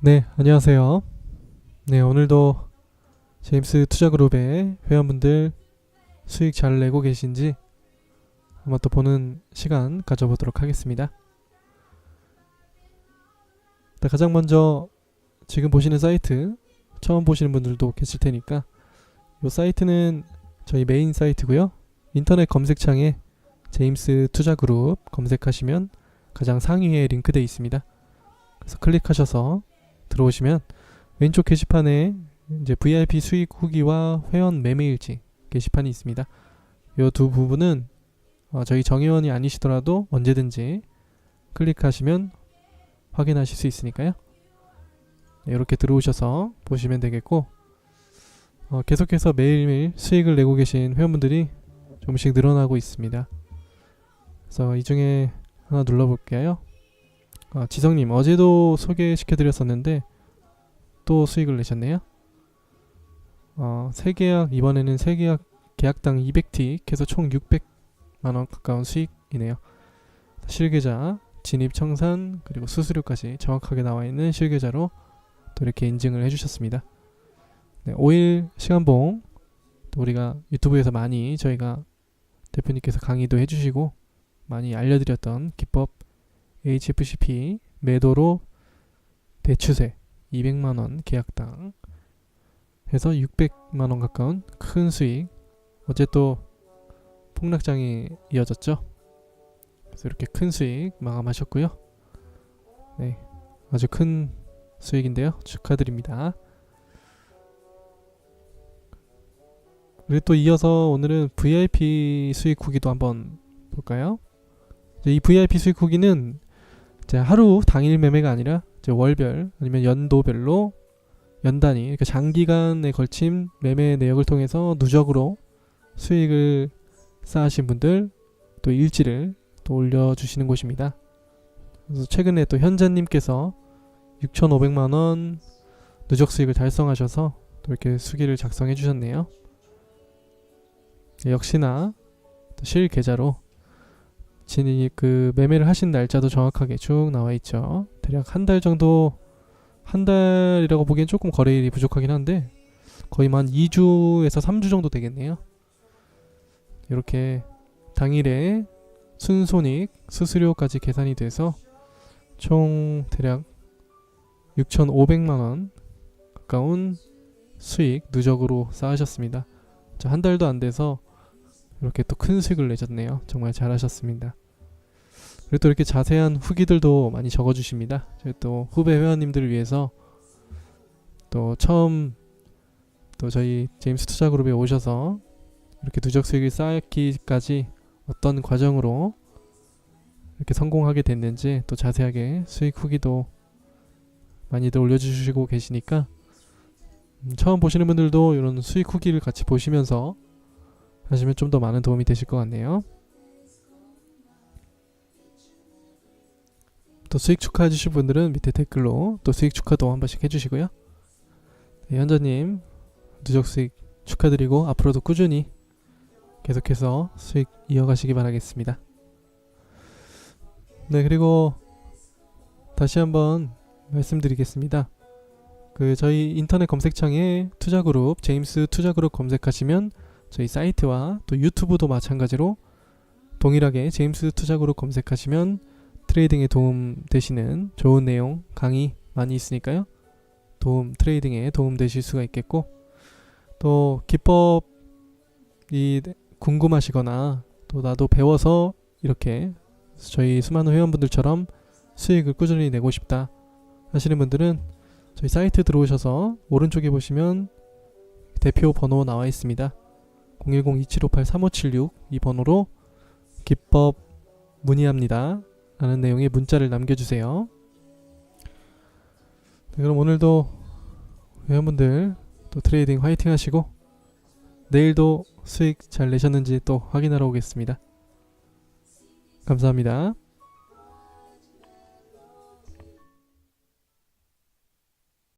네, 안녕하세요. 네, 오늘도 제임스 투자그룹의 회원분들 수익 잘 내고 계신지 한번 또 보는 시간 가져보도록 하겠습니다. 네, 가장 먼저 지금 보시는 사이트 처음 보시는 분들도 계실 테니까 이 사이트는 저희 메인 사이트고요. 인터넷 검색창에 제임스 투자그룹 검색하시면 가장 상위에 링크되어 있습니다. 그래서 클릭하셔서 들어오시면 왼쪽 게시판에 이제 VIP 수익 후기와 회원 매매 일지 게시판이 있습니다. 이 두 부분은 어, 저희 정회원이 아니시더라도 언제든지 클릭하시면 확인하실 수 있으니까요. 네, 이렇게 들어오셔서 보시면 되겠고 어, 계속해서 매일매일 수익을 내고 계신 회원분들이 조금씩 늘어나고 있습니다. 그래서 이 중에 하나 눌러볼게요. 아, 지성님 어제도 소개시켜드렸었는데 또 수익을 내셨네요. 어, 세 계약 이번에는 세 계약 계약당 200틱 해서 총 600만 원 가까운 수익이네요. 실계좌 진입 청산 그리고 수수료까지 정확하게 나와 있는 실계좌로 또 이렇게 인증을 해주셨습니다. 네, 5일 시간봉 또 우리가 유튜브에서 많이 저희가 대표님께서 강의도 해주시고 많이 알려드렸던 기법 HFCP 매도로 대추세 200만원 계약당 해서 600만원 가까운 큰 수익. 어제 또 폭락장이 이어졌죠? 그래서 이렇게 큰 수익 마감하셨고요. 네 아주 큰 수익인데요. 축하드립니다. 그리고 또 이어서 오늘은 VIP 수익 후기도 한번 볼까요? 이 VIP 수익 후기는 이 제 하루 당일 매매가 아니라 이제 월별 아니면 연도별로 연단위 이렇게 장기간에 걸친 매매 내역을 통해서 누적으로 수익을 쌓으신 분들 또 일지를 또 올려주시는 곳입니다. 그래서 최근에 또 현자님께서 6,500만 원 누적 수익을 달성하셔서 또 이렇게 수기를 작성해 주셨네요. 역시나 또 실계좌로 진이 그 매매를 하신 날짜도 정확하게 쭉 나와 있죠. 대략 한 달 정도 한 달이라고 보기엔 조금 거래일이 부족하긴 한데 거의 한 2주에서 3주 정도 되겠네요. 이렇게 당일에 순손익 수수료까지 계산이 돼서 총 대략 6,500만 원 가까운 수익 누적으로 쌓으셨습니다. 자, 한 달도 안 돼서 이렇게 또 큰 수익을 내셨네요. 정말 잘하셨습니다. 그리고 또 이렇게 자세한 후기들도 많이 적어주십니다. 저희 또 후배 회원님들을 위해서 또 처음 또 저희 제임스 투자 그룹에 오셔서 이렇게 누적 수익을 쌓기까지 어떤 과정으로 이렇게 성공하게 됐는지 또 자세하게 수익 후기도 많이들 올려주시고 계시니까 음, 처음 보시는 분들도 이런 수익 후기를 같이 보시면서 하시면 좀 더 많은 도움이 되실 것 같네요. 또 수익 축하해 주실 분들은 밑에 댓글로 또 수익 축하도 한 번씩 해주시고요. 네, 현자님 누적 수익 축하드리고 앞으로도 꾸준히 계속해서 수익 이어가시기 바라겠습니다. 네 그리고 다시 한번 말씀드리겠습니다. 그 저희 인터넷 검색창에 투자그룹 제임스 투자그룹 검색하시면 저희 사이트와 또 유튜브도 마찬가지로 동일하게 제임스 투자그룹 검색하시면 트레이딩에 도움 되시는 좋은 내용 강의 많이 있으니까요. 도움 트레이딩에 도움 되실 수가 있겠고 또 기법이 궁금하시거나 또 나도 배워서 이렇게 저희 수많은 회원분들처럼 수익을 꾸준히 내고 싶다 하시는 분들은 저희 사이트 들어오셔서 오른쪽에 보시면 대표 번호 나와 있습니다. 010-2758-3576 이 번호로 기법 문의합니다. 라는 내용의 문자를 남겨주세요. 네, 그럼 오늘도 회원분들 또 트레이딩 화이팅 하시고 내일도 수익 잘 내셨는지 또 확인하러 오겠습니다. 감사합니다.